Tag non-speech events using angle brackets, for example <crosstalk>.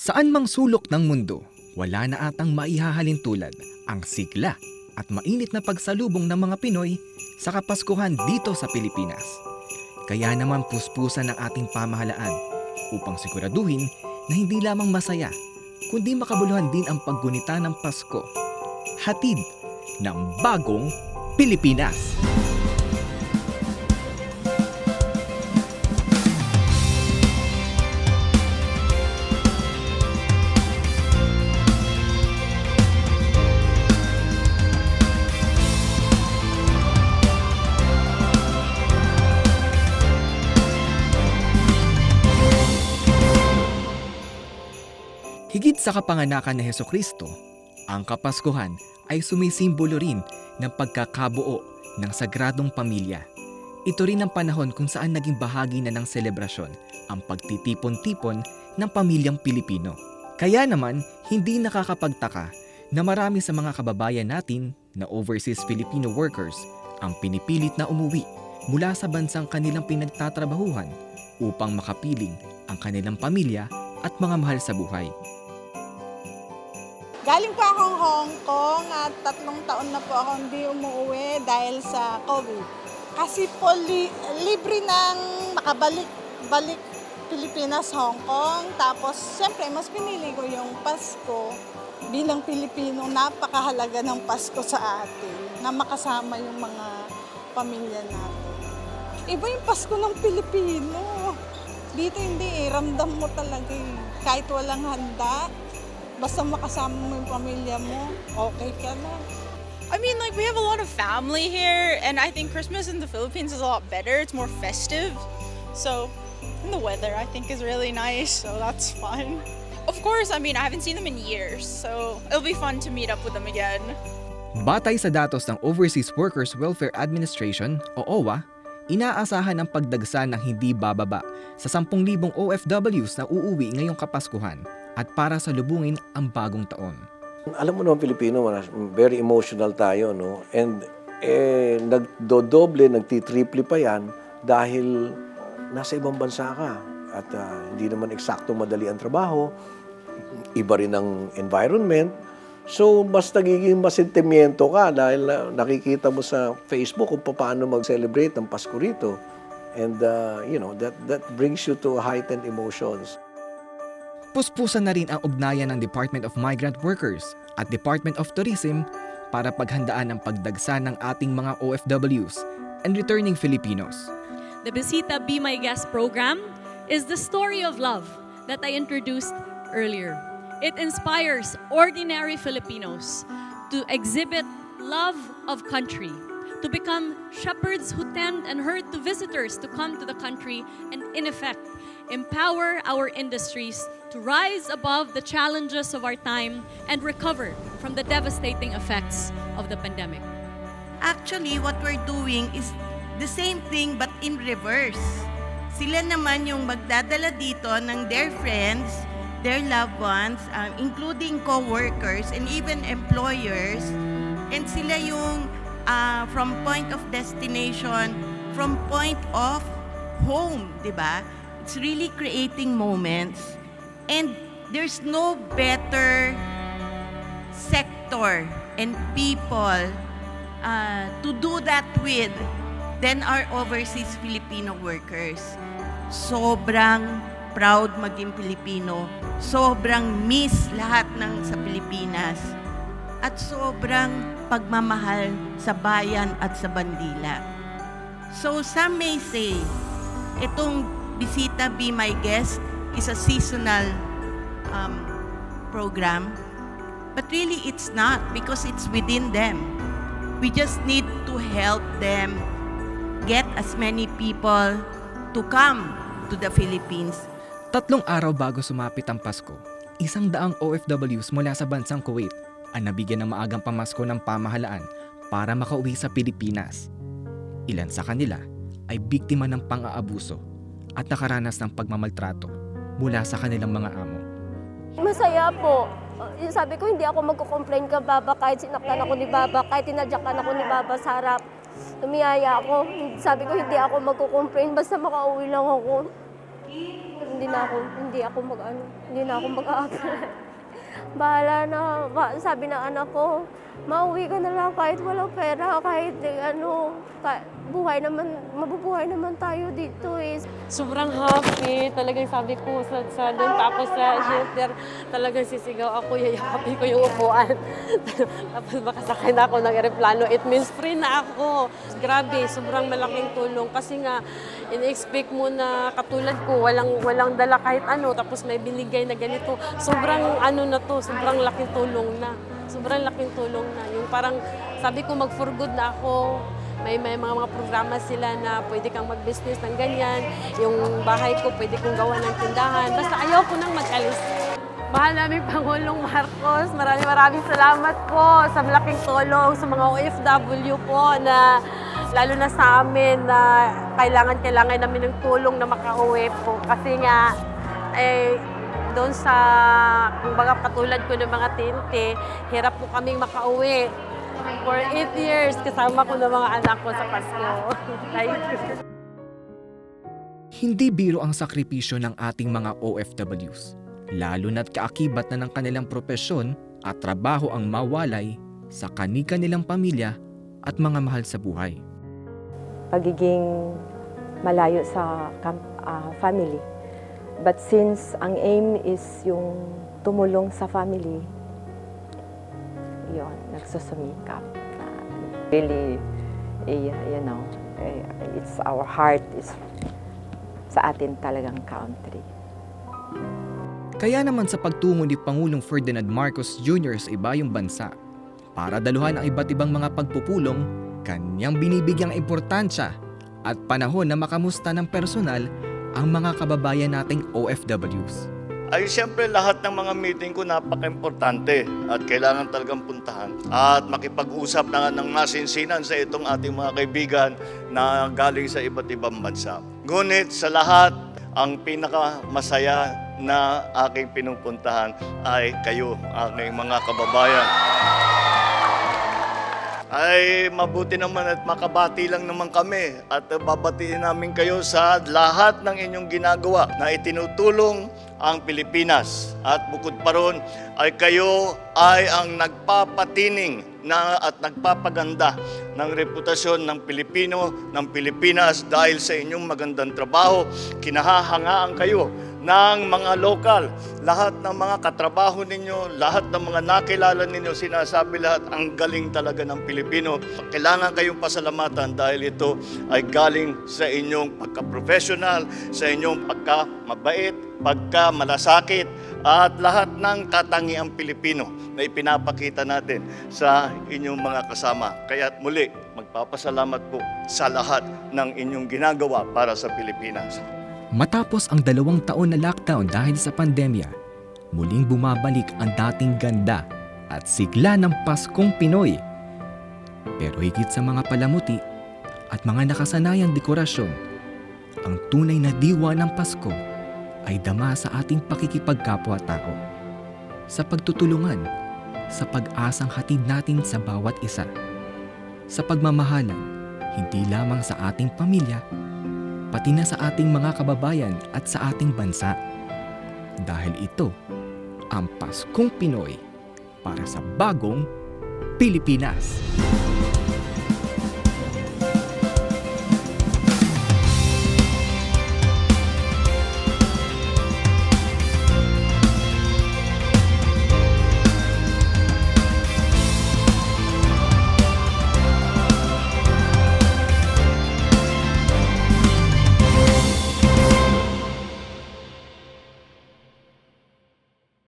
Saan mang sulok ng mundo, wala na atang maihahalin tulad ang sigla at mainit na pagsalubong ng mga Pinoy sa Kapaskuhan dito sa Pilipinas. Kaya naman puspusan ng ating pamahalaan upang siguraduhin na hindi lamang masaya, kundi makabuluhan din ang paggunita ng Pasko. Hatid ng bagong Pilipinas. Sa kapanganakan ni Heso Kristo, ang Kapaskuhan ay sumisimbolo rin ng pagkakabuo ng sagradong pamilya. Ito rin ang panahon kung saan naging bahagi na ng selebrasyon ang pagtitipon-tipon ng pamilyang Pilipino. Kaya naman, hindi nakakapagtaka na marami sa mga kababayan natin na overseas Filipino workers ang pinipilit na umuwi mula sa bansang kanilang pinagtatrabahuhan upang makapiling ang kanilang pamilya at mga mahal sa buhay. Galing po akong Hong Kong at tatlong taon na po ako hindi umuwi dahil sa COVID. Kasi po li- libre ng makabalik balik Pilipinas, Hong Kong. Tapos siyempre mas pinili ko yung Pasko bilang Pilipino. Napakahalaga ng Pasko sa atin na makasama yung mga pamilya natin. Iba yung Pasko ng Pilipino. Dito hindi eh, ramdam mo talaga eh. Kahit walang handa, basta makasama mo yung pamilya mo, okay ka na. I mean, like, we have a lot of family here, and I think Christmas in the Philippines is a lot better. It's more festive. So, and the weather, I think, is really nice, so that's fun. Of course, I mean, I haven't seen them in years, so it'll be fun to meet up with them again. Batay sa datos ng Overseas Workers Welfare Administration o OWA, inaasahan ang pagdagsa ng hindi bababa sa 10,000 OFWs na uuwi ngayong Kapaskuhan at para sa lubungin ang bagong taon. Alam mo naman Pilipino, very emotional tayo, no? And eh, nagdodoble, nagtitriple pa yan dahil nasa ibang bansa ka. At ah, hindi naman eksakto madali ang trabaho. Iba rin ang environment. So, mas nagiging masentimiento ka dahil ah, nakikita mo sa Facebook kung paano mag-celebrate ng Pasko rito. And, ah, you know, that, that brings you to heightened emotions. Puspusan na rin ang ugnayan ng Department of Migrant Workers at Department of Tourism para paghandaan ang pagdagsa ng ating mga OFWs and returning Filipinos. The Bisita Be My Guest program is the story of love that I introduced earlier. It inspires ordinary Filipinos to exhibit love of country, to become shepherds who tend and herd to visitors to come to the country, and in effect, empower our industries to rise above the challenges of our time and recover from the devastating effects of the pandemic. Actually, what we're doing is the same thing but in reverse. Sila naman yung magdadala dito ng their friends, their loved ones, um, including co-workers and even employers. And sila yung uh, from point of destination, from point of home, di ba? It's really creating moments. And there's no better sector and people uh, to do that with than our overseas Filipino workers. Sobrang proud maging Pilipino. Sobrang miss lahat ng sa Pilipinas. At sobrang pagmamahal sa bayan at sa bandila. So some may say, itong Bisita Be My Guest is a seasonal um, program. But really, it's not because it's within them. We just need to help them get as many people to come to the Philippines. Tatlong araw bago sumapit ang Pasko, isang daang OFWs mula sa bansang Kuwait ang nabigyan ng maagang pamasko ng pamahalaan para makauwi sa Pilipinas. Ilan sa kanila ay biktima ng pang-aabuso at nakaranas ng pagmamaltrato mula sa kanilang mga amo. Masaya po. Uh, yung sabi ko, hindi ako magko-complain ka, Baba, kahit sinaktan ako ni Baba, kahit tinadyakan ako ni Baba sa harap. Tumiyaya ako. Sabi ko, hindi ako magko-complain, basta makauwi lang ako. hindi na ako, hindi ako mag, ano, hindi na ako mag-a-apply. <laughs> Bahala na, ba, sabi ng anak ko, mauwi ka na lang kahit walang pera, kahit eh, ano, ka, buhay naman, mabubuhay naman tayo dito eh. sobrang happy. Talagang sabi ko sa, sa doon tapos sa shelter, talagang sisigaw ako, yayakapin ko yung upuan. <laughs> tapos makasakay na ako ng aeroplano. It means free na ako. Grabe, sobrang malaking tulong. Kasi nga, in-expect mo na katulad ko, walang, walang dala kahit ano, tapos may binigay na ganito. Sobrang ano na to, sobrang laking tulong na. Sobrang laking tulong na. Yung parang, sabi ko, mag-for good na ako may, may mga, mga programa sila na pwede kang mag-business ng ganyan. Yung bahay ko, pwede kong gawa ng tindahan. Basta ayaw ko nang mag-alis. Mahal namin Pangulong Marcos. Maraming maraming salamat po sa malaking tulong sa mga OFW po na lalo na sa amin na kailangan kailangan namin ng tulong na makauwi po. Kasi nga, eh, doon sa, kung baga katulad ko ng mga tinte, hirap po kaming makauwi. For eight years, kasama ko ng mga anak ko sa Pasko. <laughs> Thank you. Hindi biro ang sakripisyo ng ating mga OFWs, lalo na't kaakibat na ng kanilang propesyon at trabaho ang mawalay sa kanika nilang pamilya at mga mahal sa buhay. pagiging malayo sa kam- ah, family. But since ang aim is yung tumulong sa family, yon nagsusumikap. na really, eh, you know, eh, it's our heart is sa atin talagang country. Kaya naman sa pagtungo ni Pangulong Ferdinand Marcos Jr. sa ibayong bansa, para daluhan ang iba't ibang mga pagpupulong, kanyang binibigyang importansya at panahon na makamusta ng personal ang mga kababayan nating OFWs. Ay siyempre lahat ng mga meeting ko napaka-importante at kailangan talagang puntahan at makipag-usap na ng masinsinan sa itong ating mga kaibigan na galing sa iba't ibang bansa. Ngunit sa lahat, ang pinakamasaya na aking pinupuntahan ay kayo, aking mga kababayan. Ay mabuti naman at makabati lang naman kami at babatiin namin kayo sa lahat ng inyong ginagawa na itinutulong ang Pilipinas. At bukod pa ron ay kayo ay ang nagpapatining na at nagpapaganda ng reputasyon ng Pilipino, ng Pilipinas dahil sa inyong magandang trabaho. Kinahahangaan kayo ng mga lokal. Lahat ng mga katrabaho ninyo, lahat ng mga nakilala ninyo, sinasabi lahat, ang galing talaga ng Pilipino. Kailangan kayong pasalamatan dahil ito ay galing sa inyong pagka-professional, sa inyong pagka-mabait, pagka-malasakit, at lahat ng katangiang Pilipino na ipinapakita natin sa inyong mga kasama. Kaya muli, magpapasalamat po sa lahat ng inyong ginagawa para sa Pilipinas. Matapos ang dalawang taon na lockdown dahil sa pandemya, muling bumabalik ang dating ganda at sigla ng Paskong Pinoy. Pero higit sa mga palamuti at mga nakasanayang dekorasyon, ang tunay na diwa ng Pasko ay dama sa ating pakikipagkapwa-tao. Sa pagtutulungan, sa pag-asang hatid natin sa bawat isa. Sa pagmamahalan, hindi lamang sa ating pamilya, pati na sa ating mga kababayan at sa ating bansa. Dahil ito ang Paskong Pinoy para sa bagong Pilipinas.